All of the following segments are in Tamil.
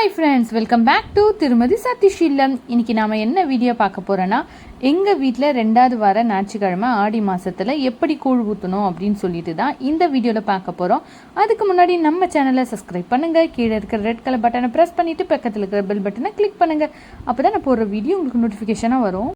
Hi friends welcome back to திருமதி சதீஷில்லம் இன்னைக்கு நாம் என்ன வீடியோ பார்க்க போகிறோன்னா எங்கள் வீட்டில் ரெண்டாவது வார ஞாயிற்றுக்கிழமை ஆடி மாதத்தில் எப்படி கூழ் ஊற்றணும் அப்படின்னு சொல்லிட்டு தான் இந்த வீடியோவில் பார்க்க போகிறோம் அதுக்கு முன்னாடி நம்ம சேனலை சப்ஸ்கிரைப் பண்ணுங்க. கீழே இருக்கிற ரெட் கலர் பட்டனை ப்ரெஸ் பண்ணிவிட்டு பக்கத்தில் இருக்கிற பெல் பட்டனை கிளிக் பண்ணுங்கள் அப்போ தான் நான் போடுற வீடியோ உங்களுக்கு நோட்டிஃபிகேஷனாக வரும்.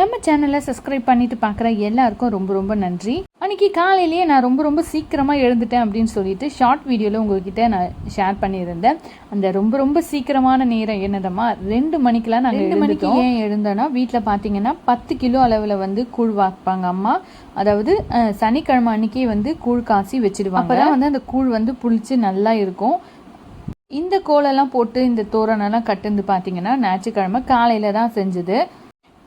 நம்ம சேனலை சப்ஸ்கிரைப் பண்ணிவிட்டு பார்க்குற எல்லாருக்கும் ரொம்ப ரொம்ப நன்றி. அன்னைக்கு காலையிலேயே நான் ரொம்ப ரொம்ப சீக்கிரமாக எழுந்துட்டேன் அப்படின்னு சொல்லிட்டு ஷார்ட் வீடியோவில் உங்ககிட்ட நான் ஷேர் பண்ணியிருந்தேன். அந்த ரொம்ப ரொம்ப சீக்கிரமான நேரம் என்னதம்மா ரெண்டு மணிக்கெலாம் நாங்கள் ரெண்டு மணிக்கு ஏன் எழுந்தோன்னா வீட்டில் பார்த்தீங்கன்னா பத்து கிலோ அளவில் வந்து கூழ் வாப்பாங்க அம்மா. அதாவது சனிக்கிழமை அன்னைக்கே வந்து கூழ் காசி வச்சிடுவாங்க. அப்பதான் வந்து அந்த கூழ் வந்து புளிச்சு நல்லா இருக்கும். இந்த கோலெல்லாம் போட்டு இந்த தோரணெல்லாம் கட்டுந்து பார்த்தீங்கன்னா ஞாயிற்றுக்கிழமை காலையில் தான் செஞ்சது.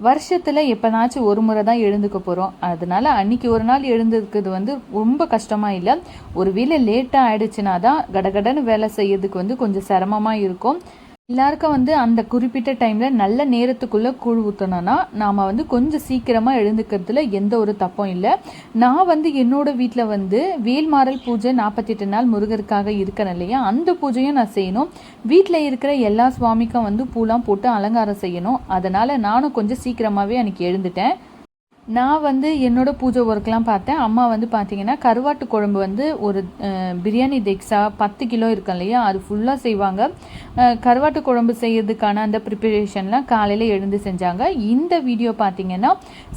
வருஷத்தில் எப்போனாச்சும் ஒரு முறை தான் எழுந்துக்க போகிறோம் அதனால அன்னைக்கு ஒரு நாள் எழுந்துக்கிறது வந்து ரொம்ப கஷ்டமாக இல்லை. ஒரு வேளை லேட்டாக ஆயிடுச்சுன்னா தான் கடகடன்னு வேலை செய்யறதுக்கு வந்து கொஞ்சம் சிரமமாக இருக்கும். எல்லாருக்கும் வந்து அந்த குறிப்பிட்ட டைமில் நல்ல நேரத்துக்குள்ளே கூழ் ஊற்றணும்னா நாம் வந்து கொஞ்சம் சீக்கிரமாக எழுந்துக்கிறதுல எந்த ஒரு தப்பும் இல்லை. நான் வந்து என்னோடய வீட்டில் வந்து வேல்மாறல் பூஜை நாற்பத்தெட்டு நாள் முருகருக்காக இருக்கிறேன் இல்லையா? அந்த பூஜையும் நான் செய்யணும். வீட்டில் இருக்கிற எல்லா சுவாமிக்கும் வந்து பூலாம் போட்டு அலங்காரம் செய்யணும். அதனால் நானும் கொஞ்சம் சீக்கிரமாகவே அன்றைக்கி எழுந்துட்டேன். நான் வந்து என்னோடய பூஜை ஒர்க்லாம் பார்த்தேன். அம்மா வந்து பார்த்தீங்கன்னா கருவாட்டு குழம்பு வந்து ஒரு பிரியாணி தெக்ஸா பத்து கிலோ இருக்கும் இல்லையா? அது ஃபுல்லாக செய்வாங்க. கருவாட்டு குழம்பு செய்யறதுக்கான அந்த ப்ரிப்பரேஷன்லாம் காலையில் எழுந்து செஞ்சாங்க. இந்த வீடியோ பார்த்தீங்கன்னா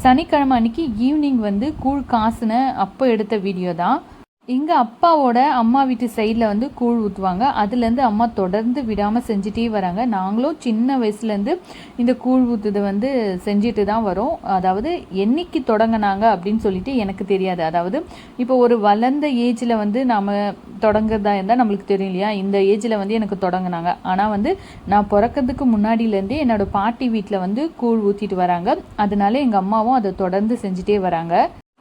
சனிக்கிழமை அன்னைக்கு ஈவினிங் வந்து கூழ் காசுன அப்போ எடுத்த வீடியோ தான். எங்கள் அப்பாவோட அம்மா வீட்டு சைடில் வந்து கூழ் ஊற்றுவாங்க அதுலேருந்து அம்மா தொடர்ந்து விடாமல் செஞ்சுட்டே வராங்க. நாங்களும் சின்ன வயசுலேருந்து இந்த கூழ் ஊற்றுதை வந்து செஞ்சுட்டு தான் வரோம். அதாவது என்னைக்கு தொடங்கினாங்க அப்படின்னு சொல்லிட்டு எனக்கு தெரியாது. அதாவது இப்போ ஒரு வளர்ந்த ஏஜில் வந்து நாம் தொடங்குறதா இருந்தால் நம்மளுக்கு தெரியும் இல்லையா? இந்த ஏஜில் வந்து எனக்கு தொடங்கினாங்க. ஆனால் வந்து நான் பிறக்கிறதுக்கு முன்னாடியிலேருந்தே என்னோட பாட்டி வீட்டில் வந்து கூழ் ஊற்றிட்டு வராங்க. அதனால எங்கள் அம்மாவும் அதை தொடர்ந்து செஞ்சுட்டே வராங்க.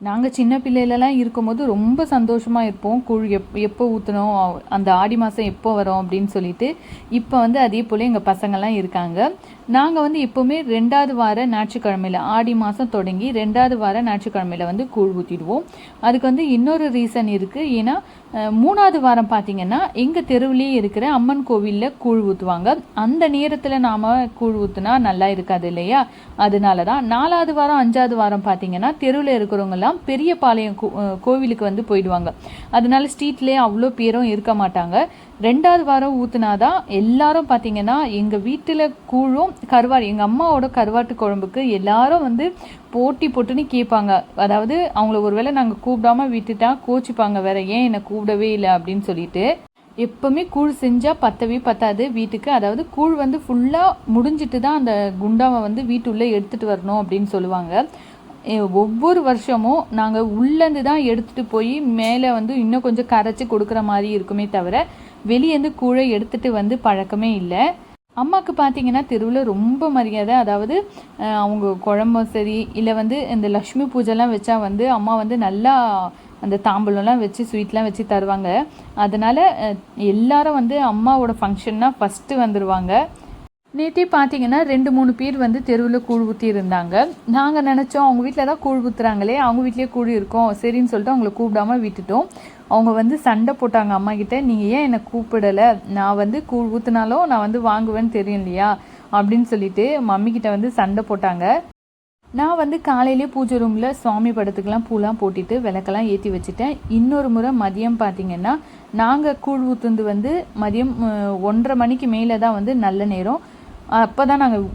நாங்கள் சின்ன பிள்ளையிலலாம் இருக்கும்போது ரொம்ப சந்தோஷமாக இருப்போம். கூழ் எப் எப்போ ஊற்றணும் அந்த ஆடி மாதம் எப்போ வரும் அப்படின்னு சொல்லிட்டு. இப்போ வந்து அதே போல் எங்கள் பசங்கள்லாம் இருக்காங்க. நாங்கள் வந்து எப்போவுமே ரெண்டாவது வார ஞாயிற்றுக்கிழமையில் ஆடி மாதம் தொடங்கி ரெண்டாவது வார ஞாயிற்றுக்கிழமையில் வந்து கூழ் ஊற்றிடுவோம் அதுக்கு வந்து இன்னொரு ரீசன் இருக்குது ஏன்னா மூணாவது வாரம் பார்த்திங்கன்னா எங்கள் தெருவுலேயே இருக்கிற அம்மன் கோவிலில் கூழ் ஊற்றுவாங்க அந்த நேரத்தில் நாம் கூழ் ஊற்றுனா நல்லா இருக்காது இல்லையா? அதனால தான் நாலாவது வாரம் அஞ்சாவது வாரம் பார்த்தீங்கன்னா தெருவில் இருக்கிறவங்கெல்லாம் பெரிய பாளையம் கோவிலுக்கு வந்து போயிடுவாங்க. அதனால ஸ்ட்ரீட்லேயே அவ்வளோ பேரும் இருக்க மாட்டாங்க. ரெண்டாவது வாரம் ஊற்றுனாதான் எல்லாரும் பார்த்தீங்கன்னா எங்கள் வீட்டில் கூழும் கருவாடு எங்கள் அம்மாவோட கருவாட்டு குழம்புக்கு எல்லாரும் வந்து போட்டி போட்டுன்னு கேட்பாங்க அதாவது அவங்கள ஒருவேளை நாங்கள் கூப்பிடாம விட்டுட்டா கோச்சிப்பாங்க வேற ஏன் என்னை கூப்பிடவே இல்லை? அப்படின்னு சொல்லிட்டு எப்பவுமே கூழ் செஞ்சால் பத்தவே பத்தாது வீட்டுக்கு. அதாவது கூழ் வந்து ஃபுல்லாக முடிஞ்சிட்டு தான் அந்த குண்டாவை வந்து வீட்டுள்ளே எடுத்துகிட்டு வரணும் அப்படின்னு சொல்லுவாங்க. ஒவ்வொரு வருஷமும் நாங்கள் உள்ளேருந்து தான் எடுத்துகிட்டு போய் மேலே வந்து இன்னும் கொஞ்சம் கரைச்சி கொடுக்குற மாதிரி இருக்குமே தவிர வெளியேருந்து கூழை எடுத்துகிட்டு வந்து பழக்கமே இல்லை. அம்மாவுக்கு பார்த்தீங்கன்னா தெருவில் ரொம்ப மரியாதை. அதாவது அவங்க குழம்பும் சரி இல்லை வந்து இந்த லக்ஷ்மி பூஜைலாம் வச்சா வந்து அம்மா வந்து நல்லா அந்த தாம்பூலம்லாம் வச்சு ஸ்வீட்லாம் வச்சு தருவாங்க. அதனால் எல்லாரும் வந்து அம்மாவோட ஃபங்க்ஷன்னா ஃபஸ்ட்டு வந்துடுவாங்க நேற்றே பார்த்தீங்கன்னா ரெண்டு மூணு பேர் வந்து தெருவில் கூழ் ஊற்றி இருந்தாங்க. நாங்கள் நினச்சோம் அவங்க வீட்டில் தான் கூழ் ஊற்றுறாங்களே அவங்க வீட்லேயே கூழ் இருக்கோம். சரின்னு சொல்லிட்டு அவங்கள கூப்பிடாம விட்டுட்டோம். அவங்க வந்து சண்டை போட்டாங்க அம்மா கிட்ட நீங்கள் ஏன் என்னை கூப்பிடலை? நான் வந்து கூழ் ஊற்றுனாலும் நான் வந்து வாங்குவேன்னு தெரியும் இல்லையா? அப்படின்னு சொல்லிட்டு மம்மிக்கிட்ட வந்து சண்டை போட்டாங்க. நான் வந்து காலையிலே பூஜை ரூமில் சுவாமி படத்துக்கெல்லாம் பூலாம் போட்டுட்டு விளக்கெல்லாம் ஏற்றி வச்சுட்டேன். இன்னொரு முறை மதியம் பார்த்தீங்கன்னா நாங்கள் கூழ் ஊற்றுந்து வந்து மதியம் ஒன்றரை மணிக்கு மேலே தான் வந்து நல்ல நேரம். அப்போ தான் நாங்கள்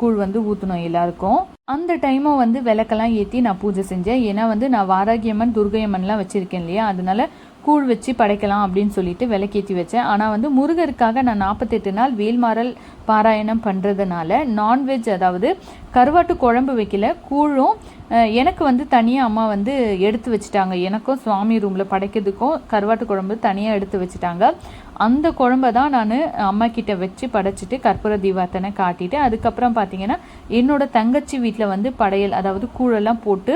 கூழ் வந்து ஊற்றினோம் எல்லாருக்கும். அந்த டைமும் வந்து விளக்கெல்லாம் ஏற்றி நான் பூஜை செஞ்சேன். ஏன்னா வந்து நான் வாராகியம்மன் துர்கையம்மன்லாம் வச்சுருக்கேன் இல்லையா? அதனால கூழ் வச்சு படைக்கலாம் அப்படின்னு சொல்லிட்டு விளக்கேற்றி வச்சேன். ஆனால் வந்து முருகருக்காக நான் நாற்பத்தெட்டு நாள் வேல்மாறல் பாராயணம் பண்ணுறதுனால நான்வெஜ் அதாவது கருவாட்டு குழம்பு வைக்கல கூழும் எனக்கு வந்து தனியாக அம்மா வந்து எடுத்து வச்சுட்டாங்க. எனக்கும் சுவாமி ரூமில் படைக்கிறதுக்கும் கருவாட்டு குழம்பு தனியாக எடுத்து வச்சுட்டாங்க. அந்த குழம்ப தான் நான் அம்மா கிட்ட வச்சு படைச்சிட்டு கற்பூர தீபாத்தனை காட்டிட்டு அதுக்கப்புறம் பார்த்தீங்கன்னா என்னோட தங்கச்சி வீட்டில் வந்து படையல் அதாவது கூழெல்லாம் போட்டு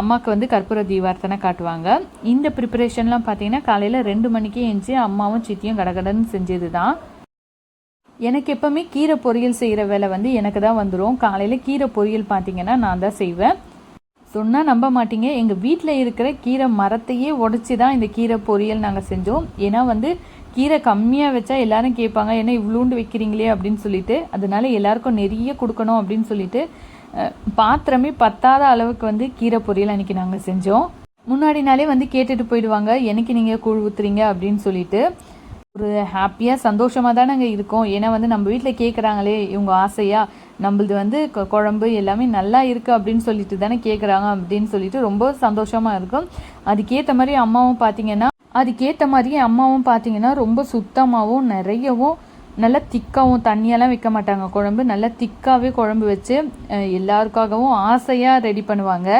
அம்மாவுக்கு வந்து கற்பூர தீபார்த்தனை காட்டுவாங்க. இந்த ப்ரிப்பரேஷன்லாம் பார்த்தீங்கன்னா காலையில் ரெண்டு மணிக்கே எழுந்துச்சி அம்மாவும் சித்தியும் கடகடன்னு செஞ்சது தான் எனக்கு எப்போவுமே கீரை பொரியல் செய்கிற வேலை வந்து எனக்கு தான் வந்துடும் காலையில் கீரை பொரியல் பார்த்தீங்கன்னா நான் தான் செய்வேன். சொன்னால் நம்ப மாட்டீங்க. எங்கள் வீட்டில் இருக்கிற கீரை மரத்தையே உடச்சி தான் இந்த கீரை பொரியல் நாங்கள் செஞ்சோம். ஏன்னா வந்து கீரை கம்மியாக வச்சா எல்லாரும் கேட்பாங்க ஏன்னா இவ்வளோண்டு வைக்கிறீங்களே? அப்படின்னு சொல்லிட்டு. அதனால எல்லாருக்கும் நிறைய கொடுக்கணும் அப்படின்னு சொல்லிட்டு பாத்திரமே பத்தாத அளவுக்கு வந்து கீரை பொரியல் அன்றைக்கி நாங்கள் செஞ்சோம். முன்னாடி நாளே வந்து கேட்டுட்டு போயிடுவாங்க எனக்கு நீங்கள் கூழ் ஊற்றுறீங்க அப்படின்னு சொல்லிட்டு. ஒரு ஹாப்பியாக சந்தோஷமாக தான் நாங்கள் இருக்கோம். ஏன்னா வந்து நம்ம வீட்டில் கேட்குறாங்களே இவங்க ஆசையாக நம்மளது வந்து குழம்பு எல்லாமே நல்லா இருக்குது அப்படின்னு சொல்லிட்டு தானே கேட்குறாங்க அப்படின்னு சொல்லிட்டு ரொம்ப சந்தோஷமாக இருக்கும். அதுக்கேற்ற மாதிரி அம்மாவும் பார்த்தீங்கன்னா அதுக்கேற்ற மாதிரி அம்மாவும் பார்த்தீங்கன்னா ரொம்ப சுத்தமாகவும் நிறையவும் நல்லா திக்காகவும் தண்ணியெல்லாம் வைக்க மாட்டாங்க. குழம்பு நல்லா திக்காகவே குழம்பு வச்சு எல்லாருக்காகவும் ஆசையாக ரெடி பண்ணுவாங்க.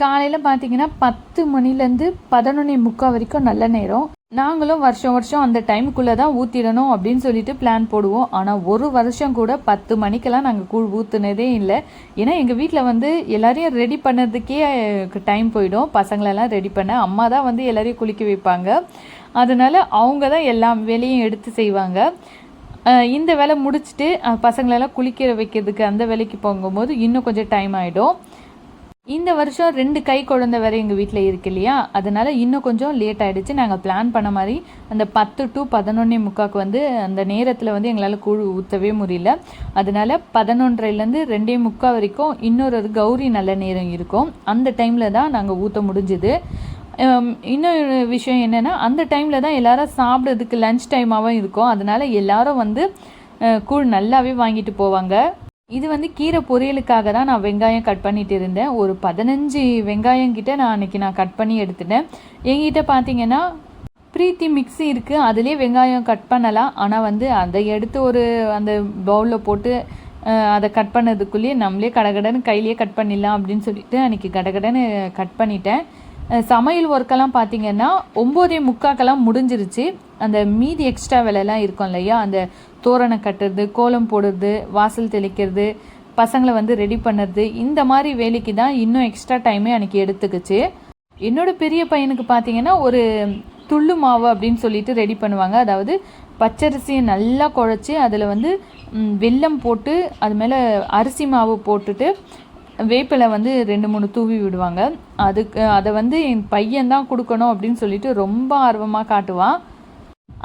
காலையில் பார்த்தீங்கன்னா பத்து மணிலேருந்து பதினொன்னே முக்கால் வரைக்கும் நல்ல நேரம். நாங்களும் வருஷம் வருஷம் அந்த டைமுக்குள்ளே தான் ஊற்றிடணும் அப்படின்னு சொல்லிட்டு பிளான் போடுவோம். ஆனால் ஒரு வருஷம் கூட பத்து மணிக்கெல்லாம் நாங்கள் கூழ் ஊற்றுனதே இல்லை. ஏன்னா எங்கள் வீட்டில் வந்து எல்லாரையும் ரெடி பண்ணுறதுக்கே டைம் போயிடும். பசங்களெல்லாம் ரெடி பண்ண அம்மா தான் வந்து எல்லாரையும் குளிக்க வைப்பாங்க. அதனால அவங்க தான் எல்லா வேலையும் எடுத்து செய்வாங்க. இந்த வேலை முடிச்சுட்டு பசங்களெல்லாம் குளிக்க வைக்கிறதுக்கு அந்த வேலைக்கு போகும்போது இன்னும் கொஞ்சம் டைம் ஆகிடும் இந்த வருஷம் ரெண்டு கை குழந்தை வேறு எங்கள் வீட்டில் இருக்கு இல்லையா? அதனால் இன்னும் கொஞ்சம் லேட் ஆகிடுச்சு நாங்கள் பிளான் பண்ண மாதிரி அந்த பத்து டு பதினொன்னே முக்காக்கு வந்து அந்த நேரத்தில் வந்து எங்களால் கூழ் ஊற்றவே முடியல. அதனால் பதினொன்றரைலேருந்து ரெண்டே முக்கால் வரைக்கும் இன்னொரு ஒரு கௌரி நல்ல நேரம் இருக்கும். அந்த டைமில் தான் நாங்கள் ஊற்ற முடிஞ்சுது. இன்னொரு விஷயம் என்னென்னா அந்த டைமில் தான் எல்லாரும் சாப்பிட்றதுக்கு லஞ்ச் டைமாகவும் இருக்கும். அதனால எல்லாரும் வந்து கூழ் நல்லாவே வாங்கிட்டு போவாங்க. இது வந்து கீரை பொரியலுக்காக தான் நான் வெங்காயம் கட் பண்ணிட்டு இருந்தேன். ஒரு பதினஞ்சு வெங்காயம் கிட்ட நான் அன்றைக்கி நான் கட் பண்ணி எடுத்துட்டேன். என்கிட்ட பார்த்தீங்கன்னா பிரீத்தி மிக்ஸி இருக்குது அதுலேயே வெங்காயம் கட் பண்ணலாம். ஆனால் வந்து அதை எடுத்து ஒரு அந்த பவுலில் போட்டு அதை கட் பண்ணதுக்குள்ளேயே நம்மளே கடகடன்னு கையிலேயே கட் பண்ணிடலாம் அப்படின்னு சொல்லிட்டு அன்றைக்கி கடகடன்னு கட் பண்ணிட்டேன். சமையல் ஒர்க்கெல்லாம் பார்த்தீங்கன்னா ஒம்போதே முக்காக்கெல்லாம் முடிஞ்சிருச்சு. அந்த மீதி எக்ஸ்ட்ரா வேலைலாம் இருக்கும் இல்லையா? அந்த தோரணம் கட்டுறது கோலம் போடுறது வாசல் தெளிக்கிறது பசங்களை வந்து ரெடி பண்ணுறது இந்த மாதிரி வேலைக்கு தான் இன்னும் எக்ஸ்ட்ரா டைமே அன்றைக்கி எடுத்துக்கிச்சு. என்னோடய பெரிய பையனுக்கு பார்த்தீங்கன்னா ஒரு துள்ளு மாவு அப்படின்னு சொல்லிட்டு ரெடி பண்ணுவாங்க. அதாவது பச்சரிசியை நல்லா குழச்சி அதில் வந்து வெல்லம் போட்டு அது மேலே அரிசி மாவு போட்டுட்டு வேப்பிலை வந்து ரெண்டு மூணு தூவி விடுவாங்க. அதுக்கு அதை வந்து என் பையன் தான் கொடுக்கணும் அப்படின்னு சொல்லிட்டு ரொம்ப ஆர்வமாக காட்டுவான்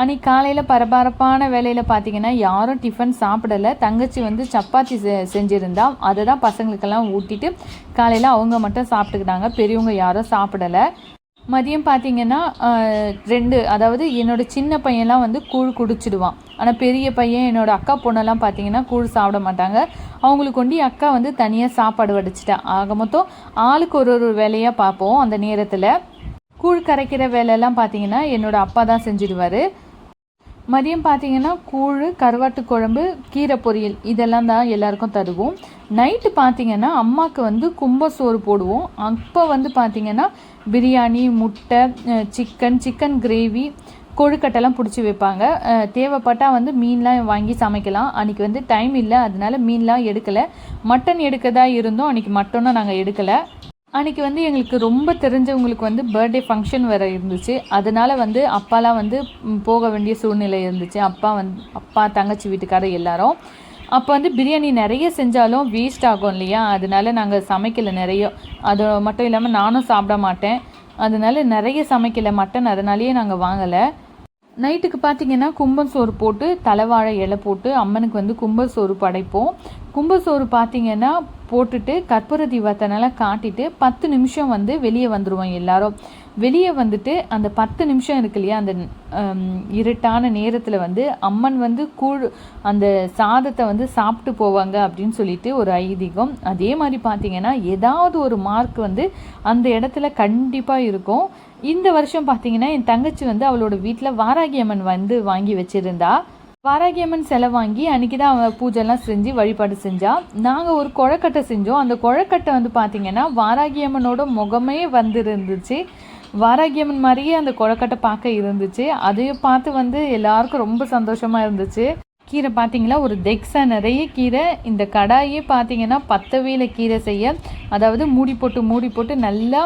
அன்னைக்கு காலையில் பரபரப்பான வேலையில் பார்த்தீங்கன்னா யாரும் டிஃபன் சாப்பிடல. தங்கச்சி வந்து சப்பாத்தி செ செஞ்சுருந்தா. அதை தான் பசங்களுக்கெல்லாம் ஊட்டிட்டு காலையில் அவங்க மட்டும் சாப்பிட்டுக்கிட்டாங்க. பெரியவங்க யாரும் சாப்பிடல. மதியம் பார்த்தீங்கன்னா ரெண்டு அதாவது என்னோடய சின்ன பையன்லாம் வந்து கூழ் குடிச்சிடுவான். ஆனால் பெரிய பையன் என்னோட அக்கா பொண்ணெல்லாம் பார்த்தீங்கன்னா கூழ் சாப்பிட மாட்டாங்க. அவங்களுக்கு கொண்டு அக்கா வந்து தனியாக சாப்பாடு வடிச்சிட்டா. ஆக மொத்தம் ஆளுக்கு ஒரு ஒரு வேலையாக பார்ப்போம் அந்த நேரத்தில். கூழ் கரைக்கிற வேலையெல்லாம் பார்த்தீங்கன்னா என்னோடய அப்பா தான் செஞ்சிடுவார். மதியம் பார்த்தீங்கன்னா கூழ் கருவாட்டு குழம்பு கீரை பொரியல். இதெல்லாம் தான் எல்லாருக்கும் தருவோம். நைட்டு பார்த்தீங்கன்னா அம்மாவுக்கு வந்து கும்ப சோறு போடுவோம். அப்போ வந்து பார்த்தீங்கன்னா பிரியாணி முட்டை சிக்கன் சிக்கன் கிரேவி கொழுக்கட்டைலாம் பிடிச்சி வைப்பாங்க. தேவைப்பட்டால் தேவைப்பட்டா வந்து மீன்லாம் வாங்கி சமைக்கலாம். அன்றைக்கி வந்து டைம் இல்லை அதனால மீன்லாம் எடுக்கலை. மட்டன் எடுக்கதா இருந்தோம். அன்றைக்கி மட்டனும் நாங்கள் எடுக்கலை. அன்றைக்கி வந்து எங்களுக்கு ரொம்ப தெரிஞ்சவங்களுக்கு வந்து பர்த்டே ஃபங்க்ஷன் வேறு இருந்துச்சு. அதனால் வந்து அப்பாலாம் வந்து போக வேண்டிய சூழ்நிலை இருந்துச்சு. அப்பா வந்து அப்பா தங்கச்சி வீட்டுக்காரர் எல்லாரும். அப்போ வந்து பிரியாணி நிறைய செஞ்சாலும் வேஸ்ட் ஆகும் இல்லையா? அதனால நாங்கள் சமைக்கலை நிறைய. அது மட்டும் இல்லாமல் நானும் சாப்பிட மாட்டேன். அதனால நிறைய சமைக்கலை. மட்டன் அதனாலேயே நாங்கள் வாங்கலை. நைட்டுக்கு பார்த்தீங்கன்னா கும்பம் சோறு போட்டு தலைவாழை இலை போட்டு அம்மனுக்கு வந்து கும்பல் சோறு படைப்போம். கும்பசோறு பார்த்தீங்கன்னா போட்டுட்டு கற்பூர தீபத்தனெல்லாம் காட்டிட்டு பத்து நிமிஷம் வந்து வெளியே வந்துடுவோம் எல்லாரும். வெளியே வந்துட்டு அந்த பத்து நிமிஷம் இருக்கு இல்லையா அந்த இருட்டான நேரத்தில் வந்து அம்மன் வந்து கூழ் அந்த சாதத்தை வந்து சாப்பிட்டு போவாங்க அப்படின்னு சொல்லிட்டு ஒரு ஐதீகம். அதே மாதிரி பார்த்தீங்கன்னா ஏதாவது ஒரு மார்க் வந்து அந்த இடத்துல கண்டிப்பாக இருக்கும். இந்த வருஷம் பார்த்தீங்கன்னா என் தங்கச்சி வந்து அவளோட வீட்டில் வாராகி அம்மன் வந்து வாங்கி வச்சுருந்தா. வாராகி அம்மன் வாங்கி அன்றைக்கி தான் அவன் பூஜைலாம் செஞ்சு வழிபாடு செஞ்சால் நாங்கள் ஒரு குழக்கட்டை செஞ்சோம். அந்த குழக்கட்டை வந்து பார்த்திங்கன்னா வாராகி அம்மனோட முகமே வந்துருந்துச்சு. வாராகியம்மன் வாராகி அம்மன் மாதிரியே அந்த குழக்கட்டை பார்க்க இருந்துச்சு. அதையும் பார்த்து வந்து எல்லாருக்கும் ரொம்ப சந்தோஷமாக இருந்துச்சு. கீரை பார்த்தீங்களா ஒரு தெக்ஸா நிறைய கீரை. இந்த கடாயே பார்த்தீங்கன்னா பத்தவேல கீரை செய்ய. அதாவது மூடி போட்டு மூடி போட்டு நல்லா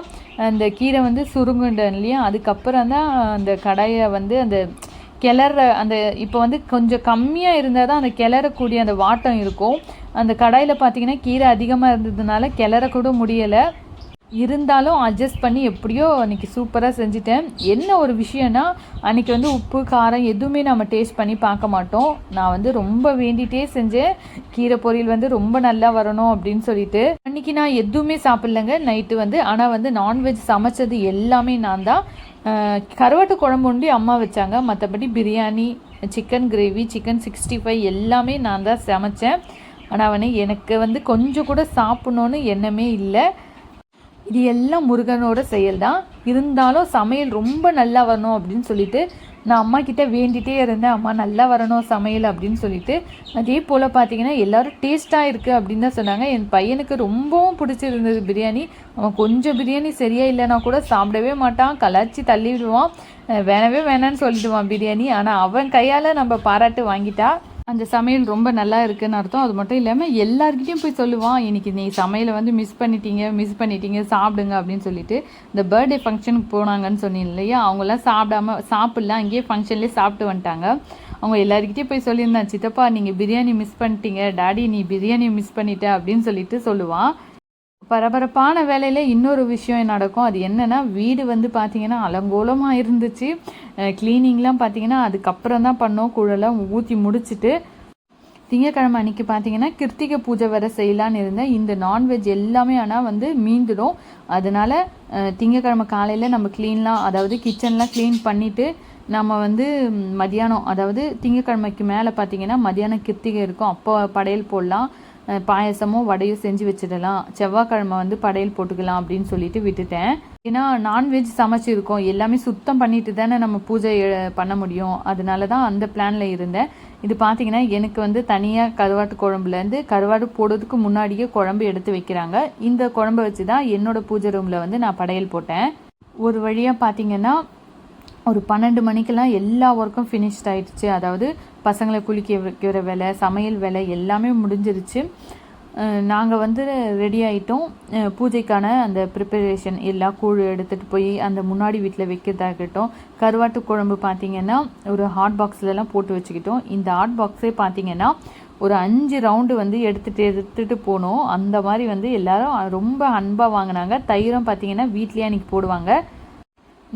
அந்த கீரை வந்து சுருங்குண்டன் இல்லையா? அதுக்கப்புறம் தான் அந்த கடாயை வந்து அந்த கிளற அந்த இப்போ வந்து கொஞ்சம் கம்மியாக இருந்தால் தான் அந்த கிளறக்கூடிய அந்த வாட்டம் இருக்கும். அந்த கடாயில் பார்த்தீங்கன்னா கீரை அதிகமாக இருந்ததுனால கிளறக்கூட முடியலை. இருந்தாலும் அட்ஜஸ்ட் பண்ணி எப்படியோ அன்றைக்கி சூப்பராக செஞ்சுட்டேன். என்ன ஒரு விஷயம்னா அன்றைக்கி வந்து உப்பு காரம் எதுவுமே நம்ம டேஸ்ட் பண்ணி பார்க்க மாட்டோம். நான் வந்து ரொம்ப வேண்டிகிட்டே செஞ்சேன். கீரை பொரியல் வந்து ரொம்ப நல்லா வரணும் அப்படின்னு சொல்லிட்டு. அன்றைக்கி நான் எதுவுமே சாப்பிட்லங்க. நைட்டு வந்து ஆனால் வந்து நான்வெஜ் சமைச்சது எல்லாமே நான் தான். கருவாட்டு குழம்பு ஒண்டி அம்மா வச்சாங்க. மற்றபடி biryani chicken gravy chicken sixty five எல்லாமே நான் தான் சமைச்சேன். ஆனால் வந்து எனக்கு வந்து கொஞ்சம் கூட சாப்பிட்ணுன்னு எண்ணமே இல்லை. இது எல்லாம் முருகனோட செயல் தான் இருந்தாலும் சமையல் ரொம்ப நல்லா வரணும் அப்படின்னு சொல்லிட்டு நான் அம்மா கிட்ட வேண்டிகிட்டே இருந்தேன். அம்மா நல்லா வரணும் சமையல் அப்படின்னு சொல்லிட்டு. அதே போல் பார்த்தீங்கன்னா எல்லாரும் டேஸ்ட்டாக இருக்குது அப்படின்னு தான் சொன்னாங்க. என் பையனுக்கு ரொம்பவும் பிடிச்சிருந்தது பிரியாணி. அவன் கொஞ்சம் பிரியாணி சரியாக இல்லைனா கூட சாப்பிடவே மாட்டான். கலாச்சி தள்ளி விடுவான் வேணவே வேணான்னு சொல்லிடுவான் பிரியாணி. ஆனால் அவன் கையால் நம்ம பாராட்டு வாங்கிட்டா அந்த சமையல் ரொம்ப நல்லா இருக்குன்னு அர்த்தம். அது மட்டும் இல்லாமல் எல்லாருக்கிட்டையும் போய் சொல்லுவான் இன்றைக்கி நீ சமையலை வந்து மிஸ் பண்ணிட்டீங்க மிஸ் பண்ணிட்டீங்க சாப்பிடுங்க அப்படின்னு சொல்லிட்டு. இந்த பர்த்டே ஃபங்க்ஷனுக்கு போனாங்கன்னு சொன்னீங்க இல்லையா? அவங்களாம் சாப்பிடாம சாப்பிட்லாம் அங்கேயே ஃபங்க்ஷன்லேயே சாப்பிட்டு வந்துட்டாங்க. அவங்க எல்லாருக்கிட்டையும் போய் சொல்லியிருந்தான் சித்தப்பா நீங்கள் பிரியாணி மிஸ் பண்ணிட்டீங்க டாடி நீ பிரியாணி மிஸ் பண்ணிட்ட அப்படின்னு சொல்லிட்டு சொல்லுவான். பரபரப்பான வேலையில் இன்னொரு விஷயம் நடக்கும். அது என்னென்னா வீடு வந்து பார்த்திங்கன்னா அலங்கோலமாக இருந்துச்சு. க்ளீனிங்லாம் பார்த்தீங்கன்னா அதுக்கப்புறம் தான் பண்ணோம். குழலாம் ஊற்றி முடிச்சுட்டு திங்கக்கிழமை அன்னைக்கு பார்த்தீங்கன்னா கிருத்திகை பூஜை வேற செய்யலான்னு இருந்தேன். இந்த நான்வெஜ் எல்லாமே ஆனால் வந்து மீந்துடும். அதனால திங்கக்கிழமை காலையில் நம்ம க்ளீன்லாம் அதாவது கிச்சன்லாம் க்ளீன் பண்ணிவிட்டு நம்ம வந்து மதியானம் அதாவது திங்கக்கிழமைக்கு மேலே பார்த்தீங்கன்னா மதியானம் கிருத்திகை இருக்கும். அப்போ படையல் போடலாம். பாயசமோ வடையோ செஞ்சு வச்சிடலாம். செவ்வாய்க்கிழமை வந்து படையல் போட்டுக்கலாம் அப்படின்னு சொல்லிட்டு விட்டுட்டேன். ஏன்னா நான்வெஜ் சமைச்சிருக்கோம். எல்லாமே சுத்தம் பண்ணிட்டு தானே நம்ம பூஜை பண்ண முடியும். அதனால தான் அந்த பிளானில் இருந்தேன். இது பார்த்தீங்கன்னா எனக்கு வந்து தனியாக கருவாட்டு குழம்புலேருந்து கருவாடு போடுறதுக்கு முன்னாடியே குழம்பு எடுத்து வைக்கிறாங்க. இந்த குழம்பை வச்சு தான் என்னோட பூஜை ரூமில் வந்து நான் படையல் போட்டேன். ஒரு வழியாக பார்த்தீங்கன்னா ஒரு பன்னெண்டு மணிக்கெல்லாம் எல்லா ஒர்க்கும் ஃபினிஷ்ட் ஆயிடுச்சு. அதாவது பசங்களை குளிக்க வைக்கிற வேலை சமையல் வேலை எல்லாமே முடிஞ்சிருச்சு. நாங்கள் வந்து ரெடி ஆகிட்டோம் பூஜைக்கான அந்த ப்ரிப்பரேஷன் எல்லா கூழ் எடுத்துகிட்டு போய் அந்த முன்னாடி வீட்டில் வைக்கிறதாகட்டும். கருவாட்டு குழம்பு பார்த்தீங்கன்னா ஒரு ஹாட் பாக்ஸ்லலாம் போட்டு வச்சுக்கிட்டோம். இந்த ஹாட் பாக்ஸே பார்த்தீங்கன்னா ஒரு அஞ்சு ரவுண்டு வந்து எடுத்துகிட்டு எடுத்துகிட்டு போனோம். அந்த மாதிரி வந்து எல்லாரும் ரொம்ப அன்பாக வாங்கினாங்க. தயிரும் பார்த்தீங்கன்னா வீட்லேயே அன்றைக்கி போடுவாங்க.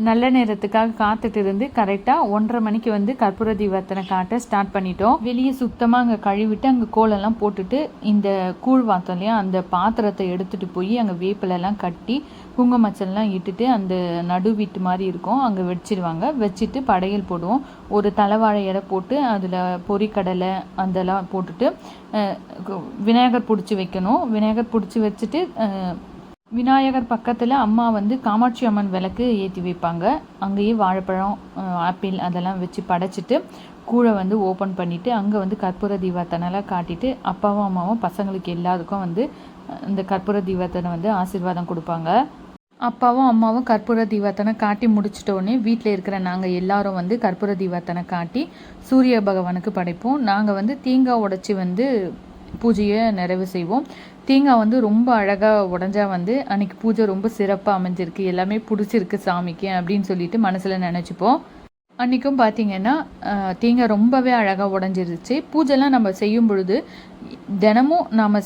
நல்ல நேரத்துக்காக காத்துட்டு இருந்து கரெக்டாக ஒன்றரை மணிக்கு வந்து கற்பூர தீபத்தனை காட்ட ஸ்டார்ட் பண்ணிட்டோம். வெளியே சுத்தமாக அங்கே கழுவிட்டு அங்கே கோலெல்லாம் போட்டுட்டு இந்த கூழ் வாத்தம் இல்லையா அந்த பாத்திரத்தை எடுத்துகிட்டு போய் அங்கே வேப்பிலெல்லாம் கட்டி குங்குமச்சல்லாம் இட்டுட்டு அந்த நடு வீட்டு மாதிரி இருக்கும். அங்கே வச்சிருவாங்க வச்சுட்டு படையல் போடுவோம். ஒரு தலைவாழை இலை போட்டு அதில் பொரிக்கடலை அதெல்லாம் போட்டுட்டு விநாயகர் பிடிச்சி வைக்கணும். விநாயகர் பிடிச்சி வச்சுட்டு விநாயகர் பக்கத்தில் அம்மா வந்து காமாட்சி அம்மன் விளக்கு ஏற்றி வைப்பாங்க. அங்கேயே வாழைப்பழம் ஆப்பிள் அதெல்லாம் வச்சு படைச்சிட்டு கூழை வந்து ஓப்பன் பண்ணிவிட்டு அங்கே வந்து கற்பூர தீபத்தனெல்லாம் காட்டிட்டு அப்பாவும் அம்மாவும் பசங்களுக்கு எல்லாருக்கும் வந்து இந்த கற்பூர தீபத்தனை வந்து ஆசீர்வாதம் கொடுப்பாங்க. அப்பாவும் அம்மாவும் கற்பூர தீபத்தனை காட்டி முடிச்சிட்டோடனே வீட்டில் இருக்கிற நாங்கள் எல்லாரும் வந்து கற்பூர தீபத்தனை காட்டி சூரிய பகவானுக்கு படைப்போம். நாங்கள் வந்து தேங்காய் உடைச்சி வந்து பூஜையை நிறைவு செய்வோம். தேங்காய் வந்து ரொம்ப அழகாக உடஞ்சா வந்து அன்னைக்கு பூஜை ரொம்ப சிறப்பாக அமைஞ்சிருக்கு. எல்லாமே பிடிச்சிருக்கு சாமிக்கு அப்படின்னு சொல்லிட்டு மனசில் நினச்சிப்போம். அன்றைக்கும் பார்த்தீங்கன்னா தேங்காய் ரொம்பவே அழகாக உடஞ்சிருச்சு. பூஜைலாம் நம்ம செய்யும் பொழுது தினமும் நாம்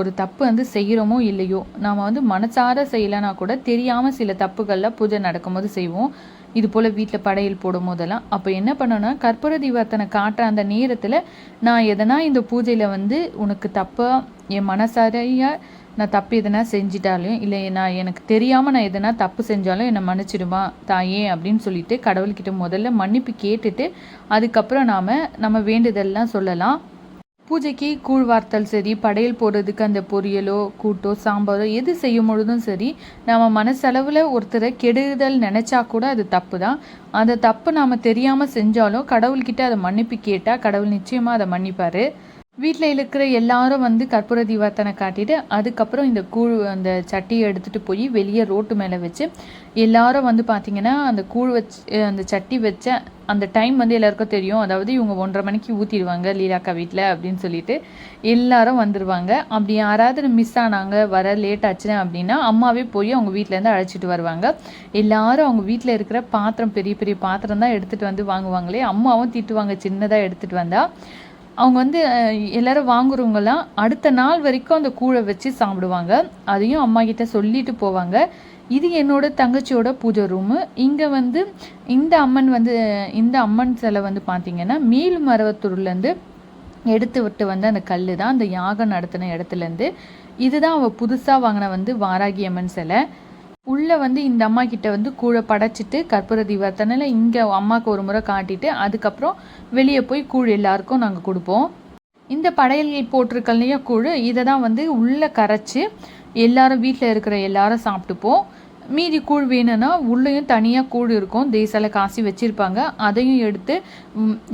ஒரு தப்பு வந்து செய்கிறோமோ இல்லையோ நாம் வந்து மனசார செய்யலைனா கூட தெரியாமல் சில தப்புகளில் பூஜை நடக்கும்போது செய்வோம். இது போல் வீட்டில் படையல் போடும் போதெல்லாம். அப்போ என்ன பண்ணோன்னா கற்பூர தீபத்தனை காட்டுற அந்த நேரத்தில் நான் எதனா இந்த பூஜையில் வந்து உனக்கு தப்பாக என் மனசாரையாக நான் தப்பு எதனா செஞ்சிட்டாலும் இல்லை நான் எனக்கு தெரியாமல் நான் எதனா தப்பு செஞ்சாலும் என்னை மன்னிச்சிடுமா தாயே அப்படின்னு சொல்லிட்டு கடவுள்கிட்ட முதல்ல மன்னிப்பு கேட்டுட்டு அதுக்கப்புறம் நாம் நம்ம வேண்டுதல்லாம் சொல்லலாம். பூஜைக்கு கூழ் வார்த்தல் சரி படையல் போடுறதுக்கு அந்த பொரியலோ கூட்டோ சாம்பாரோ எது செய்யும் பொழுதும் சரி நம்ம மனசளவில் ஒருத்தரை கெடுதல் நினச்சா கூட அது தப்பு தான் அந்த தப்பு நாம் தெரியாமல் செஞ்சாலும் கடவுள்கிட்ட அதை மன்னிப்பு கேட்டால் கடவுள் நிச்சயமாக அதை மன்னிப்பார். வீட்டில் இருக்கிற எல்லாரும் வந்து கற்பூர தீபத்தனை காட்டிட்டு அதுக்கப்புறம் இந்த கூழ் அந்த சட்டியை எடுத்துகிட்டு போய் வெளியே ரோட்டு மேலே வச்சு எல்லாரும் வந்து பார்த்திங்கன்னா அந்த கூழ் வச்சு அந்த சட்டி வச்ச அந்த டைம் வந்து எல்லாருக்கும் தெரியும். அதாவது இவங்க ஒன்றரை மணிக்கு ஊற்றிடுவாங்க லீலாக்கா வீட்டில் அப்படின்னு சொல்லிட்டு எல்லாரும் வந்துடுவாங்க அப்படி யாராவது மிஸ் ஆனாங்க வர லேட் ஆச்சுன்னா அப்படின்னா அம்மாவே போய் அவங்க வீட்டிலேருந்து அழைச்சிட்டு வருவாங்க. எல்லாரும் அவங்க வீட்டில் இருக்கிற பாத்திரம் பெரிய பெரிய பாத்திரம் தான் எடுத்துகிட்டு வந்து வாங்குவாங்களே அம்மாவும் திட்டுவாங்க சின்னதாக எடுத்துகிட்டு வந்தால் அவங்க வந்து அஹ், எல்லாரும் வாங்குறவங்கலாம் அடுத்த நாள் வரைக்கும் அந்த கூழை வச்சு சாப்பிடுவாங்க. அதையும் அம்மா கிட்ட சொல்லிட்டு போவாங்க. இது என்னோட தங்கச்சியோட பூஜை ரூமு இங்கே வந்து இந்த அம்மன் வந்து இந்த அம்மன் சிலை வந்து பார்த்தீங்கன்னா மேல் மரவத்தூர்லேருந்து எடுத்து விட்டு வந்த அந்த கல் தான் அந்த யாகம் நடத்தின இடத்துலேருந்து. இதுதான் அவள் புதுசாக வாங்கின வந்து வாராகி அம்மன் சிலை. உள்ளே வந்து இந்த அம்மா கிட்ட வந்து கூழை படைச்சிட்டு கற்பூர தீபத்தனில் இங்கே அம்மாவுக்கு ஒரு முறை காட்டிட்டு அதுக்கப்புறம் வெளியே போய் கூழ் எல்லாருக்கும் நாங்கள் கொடுப்போம். இந்த படையல் போட்டிருக்கலையா கூழ் இதை தான் வந்து உள்ளே கரைச்சி எல்லாரும் வீட்டில் இருக்கிற எல்லாரும் சாப்பிட்டுப்போம். மீதி கூழ் வேணும்னா உள்ளேயும் தனியாக கூழ் இருக்கும். தேசால காசி வச்சுருப்பாங்க. அதையும் எடுத்து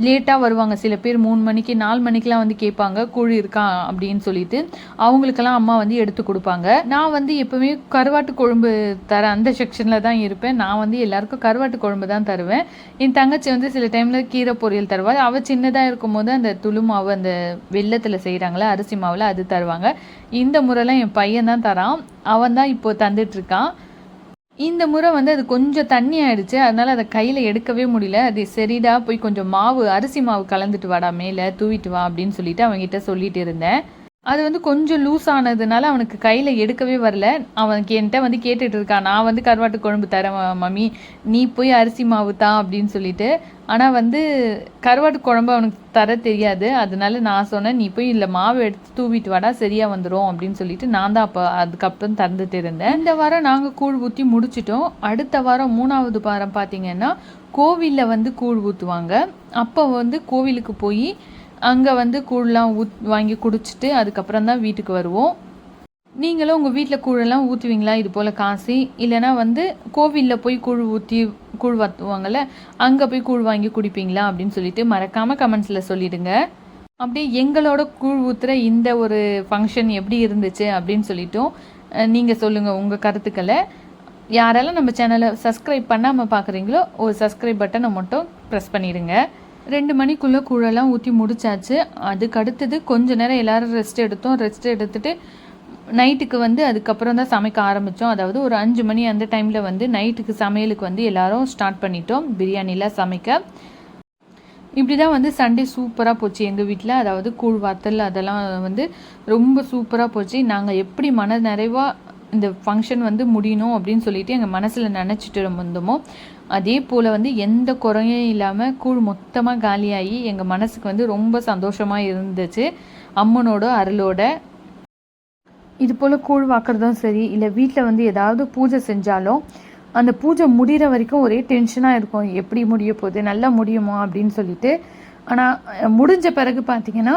லேட்டாக வருவாங்க. சில பேர் மூணு மணிக்கு நாலு மணிக்கெலாம் வந்து கேட்பாங்க கூழ் இருக்கா? அப்படின்னு சொல்லிட்டு. அவங்களுக்கெல்லாம் அம்மா வந்து எடுத்து கொடுப்பாங்க. நான் வந்து எப்போவுமே கருவாட்டு குழம்பு தர அந்த செக்ஷனில் தான் இருப்பேன். நான் வந்து எல்லாருக்கும் கருவாட்டு குழம்பு தான் தருவேன். என் தங்கச்சி வந்து சில டைமில் கீரை பொரியல் தருவார் அவள் சின்னதாக இருக்கும்போது அந்த துளு மாவு அந்த வெள்ளத்தில் செய்கிறாங்களே அரிசி மாவில் அது தருவாங்க. இந்த முறைலாம் என் பையன் தான் தரான். அவன் தான் இப்போ தந்துட்டுருக்கான் இந்த முறை வந்து அது கொஞ்சம் தண்ணி ஆயிடுச்சு. அதனால அதை கையில் எடுக்கவே முடியல. அது சரிடா போய் கொஞ்சம் மாவு அரிசி மாவு கலந்துட்டு வாடா மேலே தூவிட்டு வா அப்படின்னு சொல்லிட்டு அவங்ககிட்ட சொல்லிட்டு இருந்தேன். அது வந்து கொஞ்சம் லூஸ் ஆனதுனால அவனுக்கு கையில் எடுக்கவே வரல. அவனுக்கு என்கிட்ட வந்து கேட்டுட்டு இருக்கான் நான் வந்து கருவாட்டு குழம்பு தரேன் மம்மி நீ போய் அரிசி மாவு தான் அப்படின்னு சொல்லிட்டு. ஆனால் வந்து கருவாட்டு குழம்பு அவனுக்கு தர தெரியாது. அதனால நான் சொன்னேன் நீ போய் இல்லை மாவு எடுத்து தூவிட்டு வாடா சரியாக வந்துடும் அப்படின்னு சொல்லிட்டு நான் தான் அப்போ அதுக்கப்புறம் தந்துட்டு இருந்தேன். இந்த வாரம் நாங்கள் கூழ் ஊற்றி முடிச்சிட்டோம். அடுத்த வாரம் மூணாவது வாரம் பார்த்தீங்கன்னா கோவிலில் வந்து கூழ் ஊற்றுவாங்க அப்போ வந்து கோவிலுக்கு போய் அங்கே வந்து கூழ்லாம் ஊத் வாங்கி குடிச்சிட்டு அதுக்கப்புறம் தான் வீட்டுக்கு வருவோம். நீங்களும் உங்கள் வீட்டில் கூழெல்லாம் ஊற்றுவீங்களா இது போல் காசி. இல்லைனா வந்து கோவிலில் போய் கூழ் ஊற்றி கூழ் வாத்துவாங்கள்ல அங்கே போய் கூழ் வாங்கி குடிப்பீங்களா? அப்படின்னு சொல்லிட்டு மறக்காமல் கமெண்ட்ஸில் சொல்லிடுங்க. அப்படியே எங்களோட கூழ் ஊற்றுற இந்த ஒரு ஃபங்க்ஷன் எப்படி இருந்துச்சு அப்படின்னு சொல்லிட்டும் நீங்கள் சொல்லுங்கள் உங்கள் கருத்துக்களை. யாரெல்லாம் நம்ம சேனலை சப்ஸ்கிரைப் பண்ணாமல் பார்க்குறீங்களோ ஒரு சப்ஸ்கிரைப் பட்டனை மட்டும் ப்ரெஸ் பண்ணிடுங்க. ரெண்டு மணிக்குள்ளே கூழெல்லாம் ஊற்றி முடிச்சாச்சு. அதுக்கு அடுத்தது கொஞ்ச நேரம் எல்லோரும் ரெஸ்ட் எடுத்தோம். ரெஸ்ட் எடுத்துட்டு நைட்டுக்கு வந்து அதுக்கப்புறம் தான் சமைக்க ஆரம்பித்தோம் அதாவது ஒரு அஞ்சு மணி அந்த டைமில் வந்து நைட்டுக்கு சமையலுக்கு வந்து எல்லாரும் ஸ்டார்ட் பண்ணிட்டோம். பிரியாணிலாம் சமைக்க. இப்படி தான் வந்து சண்டே சூப்பராக போச்சு எங்கள் வீட்டில் அதாவது கூழ் வாத்தல் அதெல்லாம் வந்து ரொம்ப சூப்பராக போச்சு. நாங்கள் எப்படி மன நிறைவாக இந்த ஃபங்க்ஷன் வந்து முடியணும் அப்படின்னு சொல்லிட்டு எங்கள் மனசில் நினச்சிட்டு வந்தோமோ அதே போல் வந்து எந்த குறையும் இல்லாமல் கூழ் மொத்தமாக காலியாகி எங்கள் மனசுக்கு வந்து ரொம்ப சந்தோஷமாக இருந்துச்சு. அம்மனோட அருளோட. இது போல் கூழ் வாக்குறதும் சரி இல்லை வீட்டில் வந்து ஏதாவது பூஜை செஞ்சாலும் அந்த பூஜை முடிகிற வரைக்கும் ஒரே டென்ஷனாக இருக்கும். எப்படி முடிய போகுது? நல்லா முடியுமா? அப்படின்னு சொல்லிட்டு. ஆனால் முடிஞ்ச பிறகு பார்த்தீங்கன்னா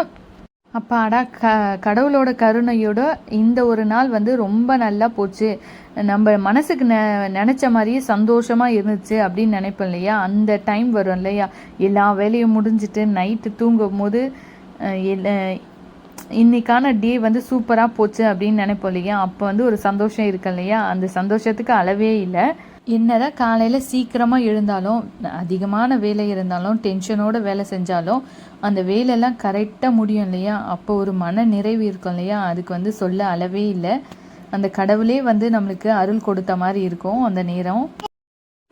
அப்பாடா க கடவுளோட கருணையோட இந்த ஒரு நாள் வந்து ரொம்ப நல்லா போச்சு. நம்ம மனசுக்கு நெ நினச்ச மாதிரியே சந்தோஷமாக இருந்துச்சு அப்படின்னு நினைப்போம் இல்லையா? அந்த டைம் வரும் இல்லையா? எல்லா வேலையும் முடிஞ்சிட்டு நைட்டு தூங்கும் போது இன்னைக்கான டே வந்து சூப்பராக போச்சு அப்படின்னு நினைப்போம் இல்லையா? அப்போ வந்து ஒரு சந்தோஷம் இருக்கு இல்லையா? அந்த சந்தோஷத்துக்கு அளவே இல்லை. என்னதான் காலையில் சீக்கிரமாக எழுந்தாலும் அதிகமான வேலை இருந்தாலும் டென்ஷனோட வேலை செஞ்சாலும் அந்த வேலையெல்லாம் கரெக்டாக முடியும் இல்லையா? அப்போ ஒரு மன நிறைவு இருக்கும் இல்லையா? அதுக்கு வந்து சொல்ல அளவே இல்லை. அந்த கடவுளே வந்து நம்மளுக்கு அருள் கொடுத்த மாதிரி இருக்கும் அந்த நேரம்.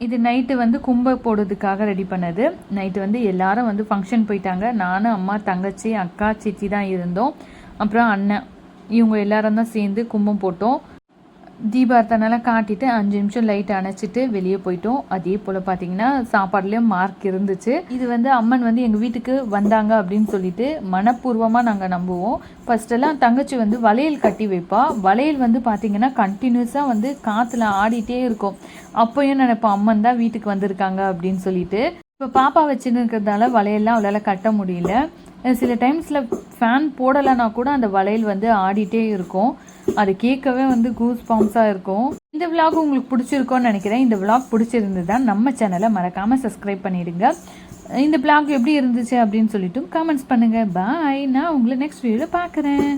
இது நைட்டு வந்து கும்ப போடுறதுக்காக ரெடி பண்ணது. நைட்டு வந்து எல்லாரும் வந்து ஃபங்க்ஷன் போயிட்டாங்க. நானும் அம்மா தங்கச்சி அக்கா சித்தி தான் இருந்தோம். அப்புறம் அண்ணன் இவங்க எல்லாரும் தான் சேர்ந்து கும்பம் போட்டோம். தீபார்த்தனெல்லாம் காட்டிட்டு அஞ்சு நிமிஷம் லைட் அணைச்சிட்டு வெளியே போயிட்டோம். அதே போல் பார்த்தீங்கன்னா சாப்பாடுலேயும் மார்க் இருந்துச்சு. இது வந்து அம்மன் வந்து எங்கள் வீட்டுக்கு வந்தாங்க அப்படின்னு சொல்லிட்டு மனப்பூர்வமாக நாங்கள் நம்புவோம். ஃபர்ஸ்டெல்லாம் தங்கச்சி வந்து வளையல் கட்டி வைப்பா. வளையல் வந்து பார்த்தீங்கன்னா கண்டினியூஸாக வந்து காற்றுல ஆடிட்டே இருக்கும். அப்போயும் நினைப்போம் அம்மன் தான் வீட்டுக்கு வந்திருக்காங்க அப்படின்னு சொல்லிட்டு. இப்போ பாப்பா வச்சுன்னு இருக்கிறதால வளையல்லாம் அவளால் கட்ட முடியல. சில டைம்ஸில் ஃபேன் போடலைன்னா கூட அந்த வளையல் வந்து ஆடிட்டே இருக்கும். அது கேட்கவே வந்து கூஸ் பாம்ஸாக இருக்கும். இந்த vlog உங்களுக்கு பிடிச்சிருக்கோன்னு நினைக்கிறேன். இந்த vlog பிடிச்சிருந்ததா நம்ம சேனலை மறக்காமல் சப்ஸ்கிரைப் பண்ணிடுங்க. இந்த vlog எப்படி இருந்துச்சு அப்படின்னு சொல்லிட்டு கமெண்ட்ஸ் பண்ணுங்கள் பாய் நான் உங்களை நெக்ஸ்ட் வீடியோவில் பார்க்குறேன்.